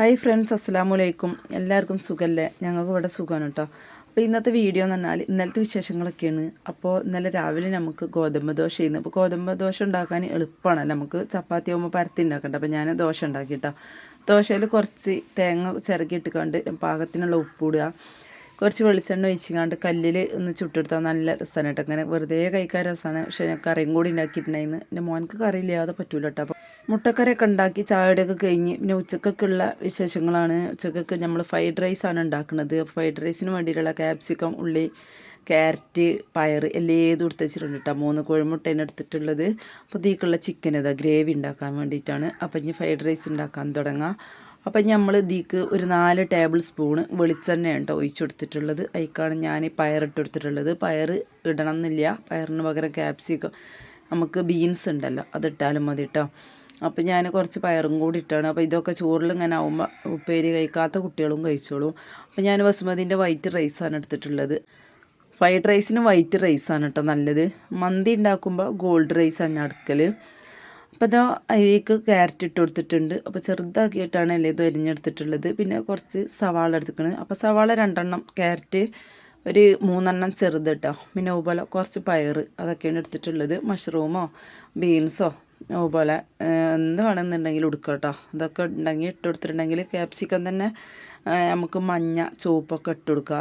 Hi friends അസ്സലാമു അലൈക്കും എല്ലാവർക്കും സുഖമല്ലേ ഞങ്ങൾക്ക് ഇവിടെ സുഖമാണ് കേട്ടോ. അപ്പോൾ ഇന്നത്തെ വീഡിയോ എന്ന് പറഞ്ഞാൽ ഇന്നലത്തെ വിശേഷങ്ങളൊക്കെയാണ്. അപ്പോൾ ഇന്നലെ രാവിലെ നമുക്ക് ഗോതമ്പ് ദോശ ചെയ്യുന്നു അപ്പോൾ ഗോതമ്പ് ദോശ ഉണ്ടാക്കാൻ എളുപ്പമാണ്. നമുക്ക് ചപ്പാത്തി ആകുമ്പോൾ പരത്തി ഉണ്ടാക്കണ്ട. അപ്പോൾ ഞാൻ ദോശ ഉണ്ടാക്കി കേട്ടോ. ദോശയിൽ കുറച്ച് തേങ്ങ ചിരകിയിട്ടിക്കാണ്ട് പാകത്തിനുള്ള ഉപ്പിടുക കുറച്ച് വെളിച്ചെണ്ണ ഒഴിച്ചിങ്ങാണ്ട് കല്ലിൽ ഒന്ന് ചുട്ടെടുത്താൽ നല്ല രസമാണ് കേട്ടോ. അങ്ങനെ വെറുതെ കഴിക്കാൻ രസമാണ്. പക്ഷേ ഞാൻ കറിയും കൂടി ഉണ്ടാക്കിയിട്ടുണ്ടായിരുന്നു. എന്റെ മോനക്ക് കറിയില്ലാതെ പറ്റൂല കേട്ടോ. മുട്ടക്കറിയൊക്കെ ഉണ്ടാക്കി ചായയുടെയൊക്കെ കഴിഞ്ഞ് പിന്നെ ഉച്ചക്കൊക്കെയുള്ള വിശേഷങ്ങളാണ്. ഉച്ചക്കൊക്കെ നമ്മൾ ഫ്രൈഡ് റൈസാണ് ഉണ്ടാക്കുന്നത്. ഫ്രൈഡ് റൈസിന് വേണ്ടിയിട്ടുള്ള ക്യാപ്സിക്കം ഉള്ളി ക്യാരറ്റ് പയർ എല്ലാം എടുത്ത് വെച്ചിട്ടുണ്ട് കേട്ടോ മൂന്ന് കോഴിമുട്ടേനെ എടുത്തിട്ടുള്ളത്. അപ്പോൾ ഇതിലേക്കുള്ള ചിക്കൻ ഇതാ ഗ്രേവി ഉണ്ടാക്കാൻ വേണ്ടിയിട്ടാണ്. അപ്പം ഇനി ഫ്രൈഡ് റൈസ് ഉണ്ടാക്കാൻ തുടങ്ങാം. അപ്പം നമ്മൾ ഇതിക്ക് ഒരു നാല് ടേബിൾ സ്പൂണ് വെളിച്ചെണ്ണയാണ് കേട്ടോ ഒഴിച്ചു കൊടുത്തിട്ടുള്ളത്. അതിക്കാണ് ഞാൻ പയറിട്ട് കൊടുത്തിട്ടുള്ളത്. പയർ ഇടണം എന്നില്ല പയറിന് പകരം ക്യാപ്സിക്കം നമുക്ക് ബീൻസ് ഉണ്ടല്ലോ അതിട്ടാലും മതി കേട്ടോ അപ്പോൾ ഞാൻ കുറച്ച് പയറും കൂടി ഇട്ടാണ്. അപ്പോൾ ഇതൊക്കെ ചോറിൽ ഇങ്ങനെ ആവുമ്പോൾ ഉപ്പേരി കഴിക്കാത്ത കുട്ടികളും കഴിച്ചോളും. അപ്പോൾ ഞാൻ ബസുമതിന്റെ വൈറ്റ് റൈസാണ് എടുത്തിട്ടുള്ളത്. ഫ്രൈഡ് റൈസിന് വൈറ്റ് റൈസാണ് കേട്ടോ നല്ലത്. മന്തി ഉണ്ടാക്കുമ്പോൾ ഗോൾഡ് റൈസാണ് അടുക്കൽ അപ്പോൾ ഇതാ അതിലേക്ക് ക്യാരറ്റ് ഇട്ട് കൊടുത്തിട്ടുണ്ട്. അപ്പോൾ ചെറുതാക്കിയിട്ടാണ് അല്ലേ ഇത് അരിഞ്ഞെടുത്തിട്ടുള്ളത്. പിന്നെ കുറച്ച് സവാള എടുത്തിക്കണത് അപ്പോൾ സവാള രണ്ടെണ്ണം ക്യാരറ്റ് ഒരു മൂന്നെണ്ണം ചെറുത് കേട്ടോ പിന്നെ അതുപോലെ കുറച്ച് പയർ അതൊക്കെയാണ് എടുത്തിട്ടുള്ളത്. മഷ്റൂമോ ബീൻസോ അതുപോലെ എന്ത് വേണമെന്നുണ്ടെങ്കിൽ എടുക്കാം കേട്ടോ. ഇതൊക്കെ ഉണ്ടെങ്കിൽ ഇട്ട് കൊടുത്തിട്ടുണ്ടെങ്കിൽ ക്യാപ്സിക്കം തന്നെ നമുക്ക് മഞ്ഞ ചുവപ്പൊക്കെ ഇട്ട് കൊടുക്കുക.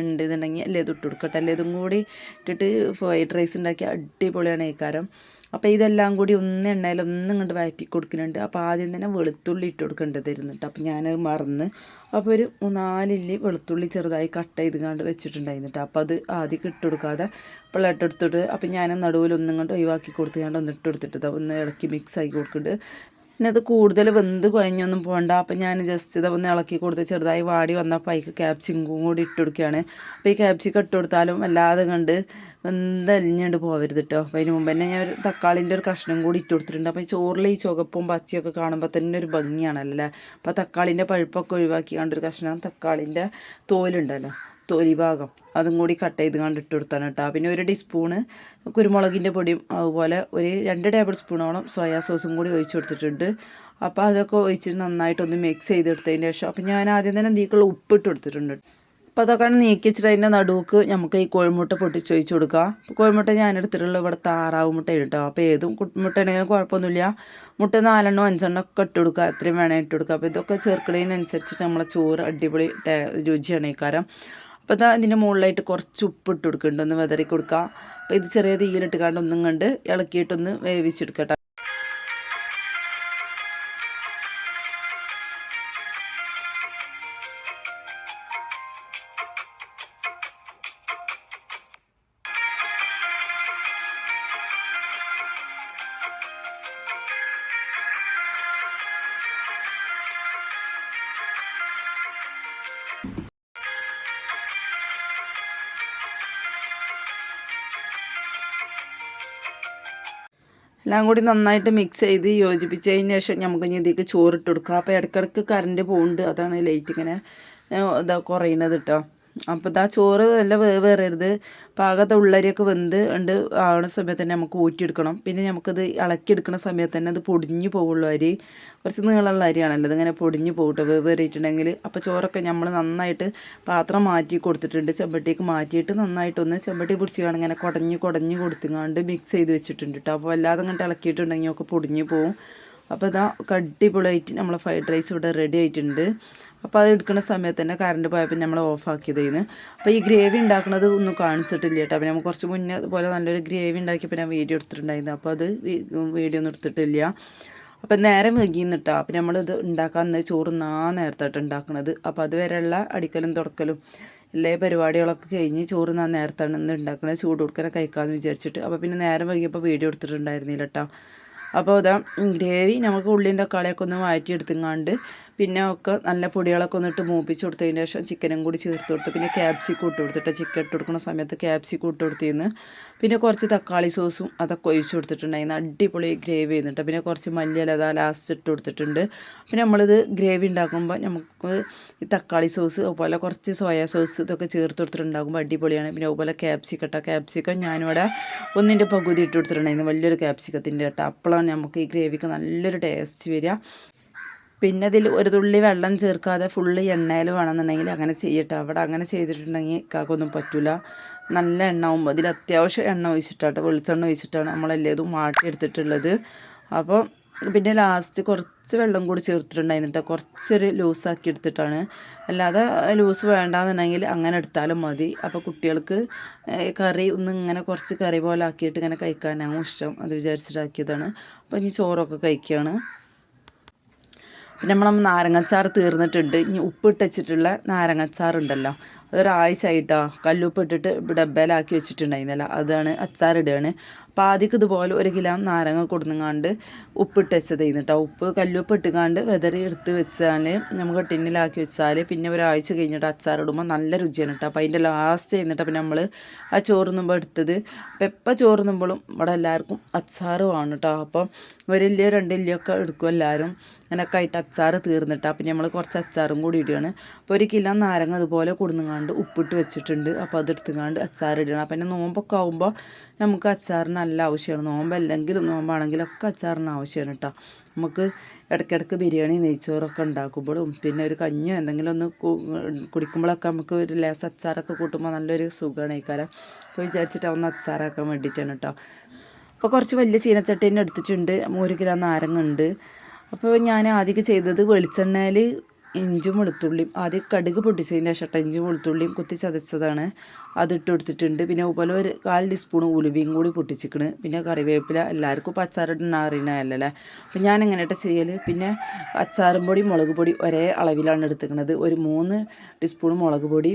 ഉണ്ട് എന്നുണ്ടെങ്കിൽ അല്ലേ ഇതിട്ട് കൊടുക്കട്ടെ. അല്ലേ ഇതും കൂടി ഇട്ടിട്ട് ഫ്രൈഡ് റൈസ് ഉണ്ടാക്കി അടിപൊളിയാണ് ഏക്കാരം കാരം. അപ്പോൾ ഇതെല്ലാം കൂടി ഒന്ന് എണ്ണയിൽ ഒന്നും ഇങ്ങോട്ട് വഴറ്റി കൊടുക്കുന്നുണ്ട്. അപ്പോൾ ആദ്യം തന്നെ വെളുത്തുള്ളി ഇട്ട് കൊടുക്കേണ്ടതായിരുന്നു കേട്ടോ അപ്പോൾ ഞാൻ മറന്ന്. അപ്പോൾ ഒരു നാലില്ലി വെളുത്തുള്ളി ചെറുതായി കട്ട് ചെയ്ത് കണ്ട് വെച്ചിട്ടുണ്ടായിരുന്നു കേട്ടോ അപ്പോൾ അത് ആദ്യം ഇട്ട് കൊടുക്കാതെ പിള്ളേട്ട് എടുത്തിട്ട് അപ്പോൾ ഞാൻ നടുവിൽ ഒന്നും കണ്ട് ഒഴിവാക്കി കൊടുത്തുകൊണ്ട് ഒന്ന് ഇട്ട് കൊടുത്തിട്ട് ഒന്ന് ഇളക്കി മിക്സ് ആക്കി കൊടുക്കുന്നുണ്ട് പിന്നെ അത് കൂടുതൽ വെന്ത് കുഴഞ്ഞൊന്നും പോകണ്ട അപ്പം ഞാൻ ജസ്റ്റ് ഇത് ഒന്ന് ഇളക്കി കൊടുത്ത് ചെറുതായി വാടി വന്നപ്പോൾ അതിക്ക് ക്യാപ്സിക്കും കൂടി ഇട്ട് കൊടുക്കുകയാണ് അപ്പോൾ ഈ ക്യാപ്സിക്കം ഇട്ട് കൊടുത്താലും അല്ലാതെ കണ്ട് വെന്തലിഞ്ഞുകൊണ്ട് പോകരുത് കേട്ടോ അപ്പോൾ അതിന് മുമ്പ് തന്നെ ഞാൻ ഒരു തക്കാളിന്റെ ഒരു കഷ്ണം കൂടി ഇട്ട് കൊടുത്തിട്ടുണ്ട്. അപ്പോൾ ഈ ചോറിൽ ഈ ചുവപ്പും പച്ചയൊക്കെ കാണുമ്പോൾ തന്നെ ഒരു ഭംഗിയാണല്ലേ അപ്പോൾ തക്കാളിന്റെ പഴുപ്പൊക്കെ ഒഴിവാക്കി കണ്ടൊരു കഷ്ണം തക്കാളിന്റെ തോലുണ്ടല്ലോ. തൊലി ഭാഗം അതും കൂടി കട്ട് ചെയ്ത് കണ്ടിട്ട് കൊടുത്താണ് കേട്ടോ. പിന്നെ ഒരു ടീസ്പൂണ് കുരുമുളകിന്റെ പൊടിയും അതുപോലെ ഒരു രണ്ട് ടേബിൾ സ്പൂണോളം സോയാ സോസും കൂടി ഒഴിച്ചു കൊടുത്തിട്ടുണ്ട്. അപ്പോൾ അതൊക്കെ ഒഴിച്ചിട്ട് നന്നായിട്ടൊന്ന് മിക്സ് ചെയ്തെടുത്തതിന് ശേഷം അപ്പോൾ ഞാൻ ആദ്യം തന്നെ നീക്കുള്ള ഉപ്പിട്ട് കൊടുത്തിട്ടുണ്ട്. അപ്പോൾ അതൊക്കെ നീക്കി വെച്ചിട്ട് അതിന്റെ നടുക്ക് നമുക്ക് ഈ കോഴിമുട്ട പൊട്ടിച്ച് ഒഴിച്ച് കൊടുക്കാം. അപ്പോൾ കോഴിമുട്ട ഞാൻ എടുത്തിട്ടുള്ള ഇവിടെ താറാവ് മുട്ടയാണ് കേട്ടോ. അപ്പോൾ ഏതും മുട്ട ഉണ്ടെങ്കിലും കുഴപ്പമൊന്നുമില്ല. മുട്ട നാലെണ്ണോ അഞ്ചെണ്ണോ ഒക്കെ ഇട്ട് കൊടുക്കുക. എത്രയും വേണേൽ ഇട്ട് കൊടുക്കുക. അപ്പോൾ ഇതൊക്കെ ചേർക്കുന്നതിനനുസരിച്ചിട്ട് നമ്മളെ ചോറ് അടിപൊളി രുചിയാണ് ഈ കാരം. അപ്പോൾ ഇതാ ഇതിന്റെ മുകളിലായിട്ട് കുറച്ച് ഉപ്പ് ഇട്ട് കൊടുക്കുന്നുണ്ട്. ഒന്ന് വെതറി കൊടുക്കുക അപ്പോൾ ഇത് ചെറിയ തീയിലിട്ട് കണ്ട് ഒന്നും കണ്ട് ഇളക്കിയിട്ടൊന്ന് വേവിച്ചെടുക്കട്ടെ. എല്ലാം കൂടി നന്നായിട്ട് മിക്സ് ചെയ്ത് യോജിപ്പിച്ചതിന് ശേഷം നമുക്ക് ഇനി ഇതിലേക്ക് ചോറിട്ട് കൊടുക്കുക അപ്പോൾ ഇടയ്ക്കിടയ്ക്ക് കറണ്ട് പോകുന്നുണ്ട് അതാണ് ലൈറ്റ് ഇങ്ങനെ ഇതാ കുറയുന്നത് കേട്ടോ അപ്പോൾ ഇതാ ചോറ് നല്ല വേവേറരുത് പാകത്തെ ഉള്ളരിയൊക്കെ വെന്ത് ഉണ്ട് ആവണ സമയത്ത് തന്നെ നമുക്ക് ഊറ്റിയെടുക്കണം. പിന്നെ നമുക്കത് ഇളക്കിയെടുക്കുന്ന സമയത്ത് തന്നെ അത് പൊടിഞ്ഞു പോകുള്ളൂ അരി. കുറച്ച് നീളമുള്ള അരിയാണല്ലോ അതിങ്ങനെ പൊടിഞ്ഞു പോകട്ടെ വേവേറിയിട്ടുണ്ടെങ്കിൽ അപ്പോൾ ചോറൊക്കെ നമ്മൾ നന്നായിട്ട് പാത്രം മാറ്റി കൊടുത്തിട്ടുണ്ട്. ചെമ്പട്ടിക്ക് മാറ്റിയിട്ട് നന്നായിട്ടൊന്ന് ചെമ്പട്ടി പിടിച്ച് കാണാൻ ഇങ്ങനെ കുടഞ്ഞ് കുടഞ്ഞ് കൊടുത്തുങ്ങാണ്ട് മിക്സ് ചെയ്ത് വെച്ചിട്ടുണ്ട് കേട്ടോ അപ്പോൾ അല്ലാതെ ഇങ്ങോട്ട് ഇളക്കിയിട്ടുണ്ടെങ്കിൽ ഒക്കെ പൊടിഞ്ഞു പോകും അപ്പോൾ ഇതാ കടിപൊളിയായിട്ട് നമ്മളെ ഫ്രൈഡ് റൈസ് ഇവിടെ റെഡി ആയിട്ടുണ്ട്. അപ്പോൾ അത് എടുക്കുന്ന സമയത്ത് തന്നെ കറണ്ട് പോയപ്പോൾ നമ്മൾ ഓഫാക്കിയതായിരുന്നു അപ്പോൾ ഈ ഗ്രേവി ഉണ്ടാക്കുന്നത് ഒന്നും കാണിച്ചിട്ടില്ല കേട്ടോ. അപ്പോൾ നമ്മൾ കുറച്ച് മുന്നേ പോലെ നല്ലൊരു ഗ്രേവി ഉണ്ടാക്കിയപ്പോൾ ഞാൻ വീഡിയോ എടുത്തിട്ടുണ്ടായിരുന്നു. അപ്പോൾ അത് വീഡിയോ ഒന്നും എടുത്തിട്ടില്ല. അപ്പം നേരം വൈകിന്നിട്ടാ അപ്പം നമ്മളിത് ഉണ്ടാക്കാൻ ചോറ് നാ നേരത്തായിട്ട് ഉണ്ടാക്കുന്നത് അപ്പോൾ അതുവരെയുള്ള അടിക്കലും തുടക്കലും എല്ലാ പരിപാടികളൊക്കെ കഴിഞ്ഞ് ചോറ് നാ നേരത്താണ് ഇന്ന് ഉണ്ടാക്കുന്നത് ചൂട് കൊടുക്കാനെ കഴിക്കാമെന്ന് വിചാരിച്ചിട്ട്. അപ്പോൾ പിന്നെ നേരം വൈകിയപ്പോൾ വീഡിയോ എടുത്തിട്ടുണ്ടായിരുന്നില്ല കേട്ടോ അപ്പോൾ ഇതാ ഗ്രേവി നമുക്ക് ഉള്ളിയും തക്കാളിയൊക്കെ ഒന്ന് മാറ്റിയെടുത്തുങ്ങാണ്ട് പിന്നെ ഒക്കെ നല്ല പൊടികളൊക്കെ ഒന്നിട്ട് മൂപ്പിച്ച് കൊടുത്തതിന് ശേഷം ചിക്കനും കൂടി ചേർത്ത് കൊടുത്ത്. പിന്നെ ക്യാപ്സിക്കം ഇട്ട് കൊടുത്തിട്ട് ചിക്കൻ ഇട്ട് കൊടുക്കുന്ന സമയത്ത് ക്യാപ്സിക്കം ഇട്ട് കൊടുത്തിരുന്നു പിന്നെ കുറച്ച് തക്കാളി സോസും അതൊക്കെ ഒഴിച്ച് കൊടുത്തിട്ടുണ്ടായിരുന്നു അടിപൊളി ഗ്രേവി ചെയ്യുന്നുണ്ട് പിന്നെ കുറച്ച് മല്ലിയില അതാ ലാസ്റ്റ് ഇട്ട് കൊടുത്തിട്ടുണ്ട്. പിന്നെ നമ്മളിത് ഗ്രേവി ഉണ്ടാക്കുമ്പോൾ നമുക്ക് ഈ തക്കാളി സോസ് അതുപോലെ കുറച്ച് സോയാ സോസ് ഇതൊക്കെ ചേർത്ത് കൊടുത്തിട്ടുണ്ടാകുമ്പോൾ അടിപൊളിയാണ്. പിന്നെ അതുപോലെ ക്യാപ്സിക്കം കേട്ടോ. ക്യാപ്സിക്കം ഞാനിവിടെ ഒന്നിന്റെ പകുതി ഇട്ട് കൊടുത്തിട്ടുണ്ടായിരുന്നു. വലിയൊരു ക്യാപ്സിക്കത്തിന്റെ കേട്ടോ. അപ്പോഴാണ് നമുക്ക് ഈ ഗ്രേവിക്ക് നല്ലൊരു ടേസ്റ്റ് വരിക. പിന്നെ ഇതിൽ ഒരു തുള്ളി വെള്ളം ചേർക്കാതെ ഫുള്ള് എണ്ണയിൽ വേണമെന്നുണ്ടെങ്കിൽ അങ്ങനെ ചെയ്യട്ടെ. അവിടെ അങ്ങനെ ചെയ്തിട്ടുണ്ടെങ്കിൽ കാക്കൊന്നും പറ്റില്ല നല്ല എണ്ണ ആകുമ്പോൾ അതിൽ അത്യാവശ്യം എണ്ണ ഒഴിച്ചിട്ടാട്ടോ വെളിച്ചെണ്ണ ഒഴിച്ചിട്ടാണ് നമ്മളെല്ലാം മാട്ടിയെടുത്തിട്ടുള്ളത് അപ്പോൾ പിന്നെ ലാസ്റ്റ് കുറച്ച് വെള്ളം കൂടി ചേർത്തിട്ടുണ്ടായിരുന്നിട്ട് കുറച്ചൊരു ലൂസാക്കി എടുത്തിട്ടാണ്. അല്ലാതെ ലൂസ് വേണ്ടാന്നുണ്ടെങ്കിൽ അങ്ങനെ എടുത്താലും മതി. അപ്പോൾ കുട്ടികൾക്ക് കറി ഒന്ന് ഇങ്ങനെ കുറച്ച് കറി പോലെ ആക്കിയിട്ട് ഇങ്ങനെ കഴിക്കാനാണ് ഇഷ്ടം അത് വിചാരിച്ചിട്ടാക്കിയതാണ്. അപ്പോൾ ഇനി ചോറൊക്കെ കഴിക്കുകയാണ്. പിന്നെ നമ്മൾ നാരങ്ങച്ചാറ് തീർന്നിട്ടുണ്ട്. ഇനി ഉപ്പിട്ട് വെച്ചിട്ടുള്ള നാരങ്ങച്ചാർ ഉണ്ടല്ലോ അതൊരാഴ്ച ആയിട്ടോ കല്ലുപ്പ് ഇട്ടിട്ട് ഡബ്ബയിലാക്കി വെച്ചിട്ടുണ്ടായിരുന്നില്ല. അതാണ് അച്ചാറിടുകയാണ് അപ്പോൾ ആദ്യം ഇതുപോലെ ഒരു കിലോ നാരങ്ങ കൊടുങ്ങാണ്ട് ഉപ്പിട്ട് വെച്ചത് കേട്ടോ ഉപ്പ് കല്ലുപ്പ് ഇട്ടുകാണ്ട് വെതറി എടുത്ത് വെച്ചാൽ നമുക്ക് ടിന്നിലാക്കി വെച്ചാൽ പിന്നെ ഒരാഴ്ച കഴിഞ്ഞിട്ട് അച്ചാറിടുമ്പോൾ നല്ല രുചിയാണ് കേട്ടോ അപ്പോൾ അതിന്റെ ലാസ്റ്റ് കഴിഞ്ഞിട്ട് പിന്നെ നമ്മൾ ആ ചോറുന്നുമ്പോൾ എടുത്തത് അപ്പം എപ്പോൾ ചോറുന്നുമ്പോഴും ഇവിടെ എല്ലാവർക്കും അച്ചാറുമാണ് കേട്ടോ അപ്പം ഒരില്ലയോ രണ്ടില്ലയോ ഒക്കെ എടുക്കും എല്ലാവരും അങ്ങനെയൊക്കെ ആയിട്ട് അച്ചാർ തീർന്നിട്ടാണ് പിന്നെ നമ്മൾ കുറച്ച് അച്ചാറും കൂടി ഇടുകയാണ്. അപ്പോൾ ഒരു കിലോ നാരങ്ങ അതുപോലെ കൊടുങ്ങാണ്ട് ഉപ്പിട്ട് വെച്ചിട്ടുണ്ട്. അപ്പോൾ അതെടുത്തുങ്ങാണ്ട് അച്ചാർ ഇടണം അപ്പം പിന്നെ നോമ്പൊക്കെ ആകുമ്പോൾ നമുക്ക് അച്ചാറിന് നല്ല ആവശ്യമാണ്. നോമ്പല്ലെങ്കിലും നോമ്പാണെങ്കിലും ഒക്കെ അച്ചാറിന് ആവശ്യമാണ് കേട്ടോ നമുക്ക് ഇടയ്ക്കിടയ്ക്ക് ബിരിയാണി നെയ്ച്ചോറൊക്കെ ഉണ്ടാക്കുമ്പോഴും പിന്നെ ഒരു കഞ്ഞോ എന്തെങ്കിലും ഒന്ന് കുടിക്കുമ്പോഴൊക്കെ നമുക്ക് ഒരു ലേസ് അച്ചാറൊക്കെ കൂട്ടുമ്പോൾ നല്ലൊരു സുഖമാണ് ഈ കാലം അപ്പോൾ വിചാരിച്ചിട്ട് ഒന്ന് അച്ചാറാക്കാൻ വേണ്ടിയിട്ടാണ് കേട്ടോ അപ്പോൾ കുറച്ച് വലിയ ചീനച്ചട്ടീനെ എടുത്തിട്ടുണ്ട്. ഒരു കിലോ നാരങ്ങ ഉണ്ട്. അപ്പോൾ ഞാൻ ആദ്യം ചെയ്തത് വെളിച്ചെണ്ണയിൽ ഇഞ്ചും വെളുത്തുള്ളിയും. ആദ്യം കടുക് പൊട്ടിച്ചതിന് ശേഷം ഇഞ്ചും വെളുത്തുള്ളിയും കുത്തി ചതച്ചതാണ്. അതിട്ട് കൊടുത്തിട്ടുണ്ട് പിന്നെ അതുപോലെ ഒരു കാൽ ടീസ്പൂൺ ഉലുവയും കൂടി പൊട്ടിച്ചിക്കണ് പിന്നെ കറിവേപ്പില എല്ലാവർക്കും ഇപ്പോൾ അച്ചാറിടുന്ന അപ്പം ഞാൻ എങ്ങനെയായിട്ട് ചെയ്യൽ പിന്നെ അച്ചാറും പൊടി മുളക് പൊടി ഒരേ അളവിലാണ് എടുത്തിരിക്കുന്നത് ഒരു മൂന്ന് ടീസ്പൂൺ മുളക് പൊടി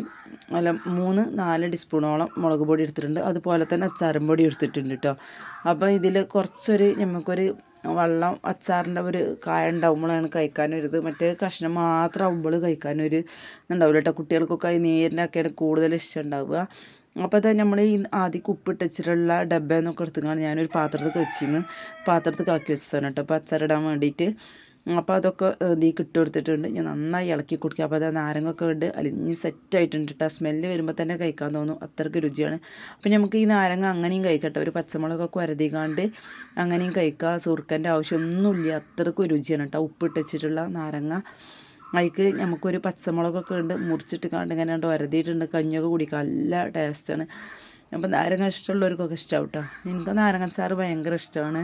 അല്ല മൂന്ന് നാല് ടീസ്പൂണോളം മുളക് പൊടി എടുത്തിട്ടുണ്ട്. അതുപോലെ തന്നെ അച്ചാറും പൊടി എടുത്തിട്ടുണ്ട് കേട്ടോ അപ്പോൾ ഇതിൽ കുറച്ചൊരു നമുക്കൊരു വെള്ളം അച്ചാറിന്റെ ഒരു കായ ഉണ്ടാവുമ്പോഴാണ് കഴിക്കാനൊരിത്. മറ്റേ കഷ്ണം മാത്രം ആവുമ്പോൾ കഴിക്കാനൊരു ഇതുണ്ടാവില്ല കേട്ടോ കുട്ടികൾക്കൊക്കെ അത് നീരിനൊക്കെയാണ് കൂടുതൽ ഇഷ്ടം ഉണ്ടാവുക. അപ്പോൾ അത് നമ്മൾ ഈ ആദ്യം ഉപ്പിട്ട് വെച്ചിട്ടുള്ള ഡബ്ബയെന്നൊക്കെ എടുത്തുകൊണ്ട് ഞാനൊരു പാത്രത്തിൽ വെച്ചിരുന്നു. പാത്രത്തിൽ ആക്കി വെച്ചതാണ് കേട്ടോ. അപ്പോൾ അച്ചാറിടാൻ വേണ്ടിയിട്ട് അപ്പോൾ അതൊക്കെ നീ ഇട്ട് കൊടുത്തിട്ടുണ്ട്. ഞാൻ നന്നായി ഇളക്കി കുടിക്കുക. അപ്പോൾ അത് നാരങ്ങൊക്കെ ഉണ്ട് അലിഞ്ഞ് സെറ്റായിട്ടുണ്ട് കേട്ടോ. സ്മെല്ല് വരുമ്പോൾ തന്നെ കഴിക്കാൻ തോന്നും. അത്രയ്ക്ക് രുചിയാണ്. അപ്പോൾ നമുക്ക് ഈ നാരങ്ങ അങ്ങനെയും കഴിക്കട്ടെ ഒരു പച്ചമുളകൊക്കെ വരതികാണ്ട് അങ്ങനെയും കഴിക്കുക സുർക്കന്റെ ആവശ്യമൊന്നുമില്ല. അത്രയ്ക്ക് രുചിയാണ് കേട്ടോ. ഉപ്പിട്ട് വെച്ചിട്ടുള്ള നാരങ്ങ. അതിക്ക് നമുക്കൊരു പച്ചമുളകൊക്കെ ഉണ്ട് മുറിച്ചിട്ട് കണ്ട് ഇങ്ങനെ ഉണ്ട് വരതിയിട്ടുണ്ട് കഞ്ഞൊക്കെ കുടിക്കുക നല്ല ടേസ്റ്റാണ് അപ്പോൾ നാരങ്ങ ഇഷ്ടമുള്ളവർക്കൊക്കെ ഇഷ്ടമാവും കേട്ടോ എനിക്ക് നാരങ്ങച്ചാറ് ഭയങ്കര ഇഷ്ടമാണ്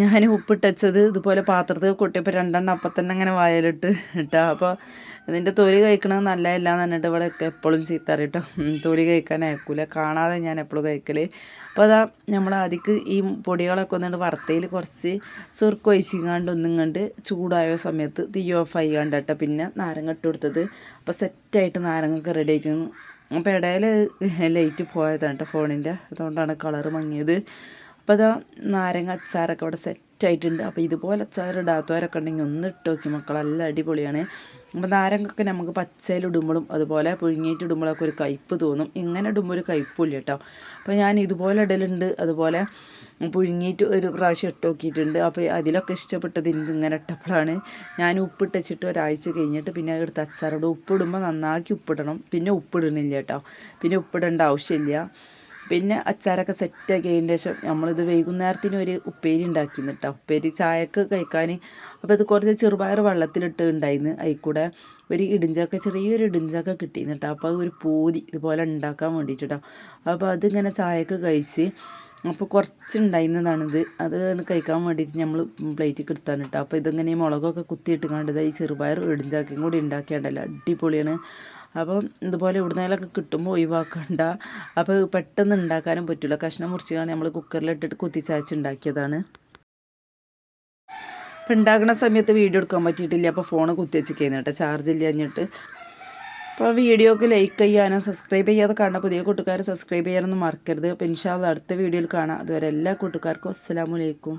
ഞാൻ ഉപ്പിട്ടച്ചത് ഇതുപോലെ പാത്രത്തിൽ കൊട്ടിയപ്പോൾ രണ്ടെണ്ണം അപ്പം തന്നെ അങ്ങനെ വായലിട്ട് ഇട്ടാ. അപ്പോൾ ഇതിന്റെ തൊലി കഴിക്കണത് നല്ലതല്ല എന്ന് പറഞ്ഞിട്ട് ഇവിടെ എപ്പോഴും ചീത്ത അറിയട്ടോ തൊലി കഴിക്കാൻ അയക്കൂല. കാണാതെ ഞാൻ എപ്പോഴും കഴിക്കൽ അപ്പോൾ അതാ നമ്മൾ ആദ്യക്ക് ഈ പൊടികളൊക്കെ ഒന്നുകൊണ്ട് വറുത്തയിൽ കുറച്ച് സുർക്ക് ഒഴിച്ചിങ്ങാണ്ട് ഒന്നും കണ്ട് ചൂടായ സമയത്ത് തീ ഓഫ് ആയിക്കാണ്ട് കേട്ടോ പിന്നെ നാരങ്ങ ഇട്ട് കൊടുത്തത്. അപ്പോൾ സെറ്റായിട്ട് നാരങ്ങൊക്കെ റെഡി ആയിരിക്കുന്നു അപ്പോൾ ഇടയിൽ ലൈറ്റ് പോയതാണ് കേട്ടോ ഫോണിന്റെ. അതുകൊണ്ടാണ് കളറ് മങ്ങിയത്. അപ്പോൾ അതാ നാരങ്ങ അച്ചാറൊക്കെ ഇവിടെ സെറ്റായിട്ടുണ്ട് അപ്പോൾ ഇതുപോലെ അച്ചാർ ഇടാത്തവരൊക്കെ ഉണ്ടെങ്കിൽ ഒന്ന് ഇട്ട് നോക്കി മക്കൾ നല്ല അടിപൊളിയാണ്. അപ്പോൾ നാരങ്ങൊക്കെ നമുക്ക് പച്ചയിലിടുമ്പോഴും അതുപോലെ പുഴുങ്ങിയിട്ട് ഇടുമ്പോഴൊക്കെ ഒരു കയ്പ്പ് തോന്നും. ഇങ്ങനെ ഇടുമ്പോൾ ഒരു കയ്പ്പില്ല കേട്ടോ. അപ്പോൾ ഞാൻ ഇതുപോലെ ഇടലുണ്ട്. അതുപോലെ പുഴുങ്ങിയിട്ട് ഒരു പ്രാവശ്യം ഇട്ട് നോക്കിയിട്ടുണ്ട്. അപ്പോൾ അതിലൊക്കെ ഇഷ്ടപ്പെട്ടത് എനിക്ക് ഇങ്ങനെ ഇട്ടപ്പോഴാണ്. ഞാൻ ഉപ്പിട്ട് ഒരാഴ്ച കഴിഞ്ഞിട്ട് പിന്നെ എടുത്ത് അച്ചാറിടും ഉപ്പിടുമ്പോൾ നന്നാക്കി ഉപ്പിടണം. പിന്നെ ഉപ്പിടണില്ല കേട്ടോ. പിന്നെ ഉപ്പിടേണ്ട ആവശ്യമില്ല. പിന്നെ അച്ചാറൊക്കെ സെറ്റാക്കിയതിന് ശേഷം നമ്മളിത് വൈകുന്നേരത്തിന് ഒരു ഉപ്പേരി ഉണ്ടാക്കിയിരുന്നു കേട്ടോ ഉപ്പേരി ചായക്ക് കഴിക്കാൻ അപ്പോൾ ഇത് കുറച്ച് ചെറുപയർ വെള്ളത്തിലിട്ട് ഉണ്ടായിരുന്നു അതിൽക്കൂടെ കൂടെ ഒരു ഇടിഞ്ചൊക്കെ ചെറിയൊരു ഇടിഞ്ചൊക്കെ കിട്ടിയിരുന്നു കേട്ടോ അപ്പോൾ ഒരു പൂരി ഇതുപോലെ ഉണ്ടാക്കാൻ വേണ്ടിയിട്ട് അപ്പോൾ അതിങ്ങനെ ചായക്ക് കഴിച്ച് അപ്പോൾ കുറച്ച് ഉണ്ടായിരുന്നതാണിത് അത് കഴിക്കാൻ വേണ്ടിയിട്ട് നമ്മൾ പ്ലേറ്റിൽ എടുത്താണ് കേട്ടോ അപ്പോൾ ഇതിങ്ങനെ മുളകൊക്കെ കുത്തിയിട്ട് കണ്ടത് ഈ ചെറുപയർ ഇടിഞ്ചാക്കയും കൂടി ഉണ്ടാക്കിയാണ്ടല്ലോ. അടിപൊളിയാണ്. അപ്പം ഇതുപോലെ ഇവിടുന്നേലൊക്കെ കിട്ടുമ്പോൾ ഒഴിവാക്കണ്ട. അപ്പോൾ പെട്ടെന്ന് ഉണ്ടാക്കാനും പറ്റില്ല കഷ്ണം മുറിച്ചാണ് നമ്മൾ കുക്കറിലിട്ടിട്ട് കുത്തിച്ചാച്ച് ഉണ്ടാക്കിയതാണ് അപ്പം ഉണ്ടാക്കുന്ന സമയത്ത് വീഡിയോ എടുക്കാൻ പറ്റിയിട്ടില്ല. അപ്പോൾ ഫോൺ കുത്തി വെച്ചിരിക്കുന്നു കേട്ടോ. ചാർജ് ഇല്ല കഴിഞ്ഞിട്ട് അപ്പോൾ വീഡിയോക്ക് ലൈക്ക് ചെയ്യാനും സബ്സ്ക്രൈബ് ചെയ്യാതെ കാണാൻ പുതിയ കൂട്ടുകാർ സബ്സ്ക്രൈബ് ചെയ്യാനൊന്നും മറക്കരുത്. അപ്പോൾ ഇൻഷാല്ല അടുത്ത വീഡിയോയിൽ കാണാം. അതുവരെ എല്ലാ കൂട്ടുകാർക്കും അസ്സാം വലൈക്കും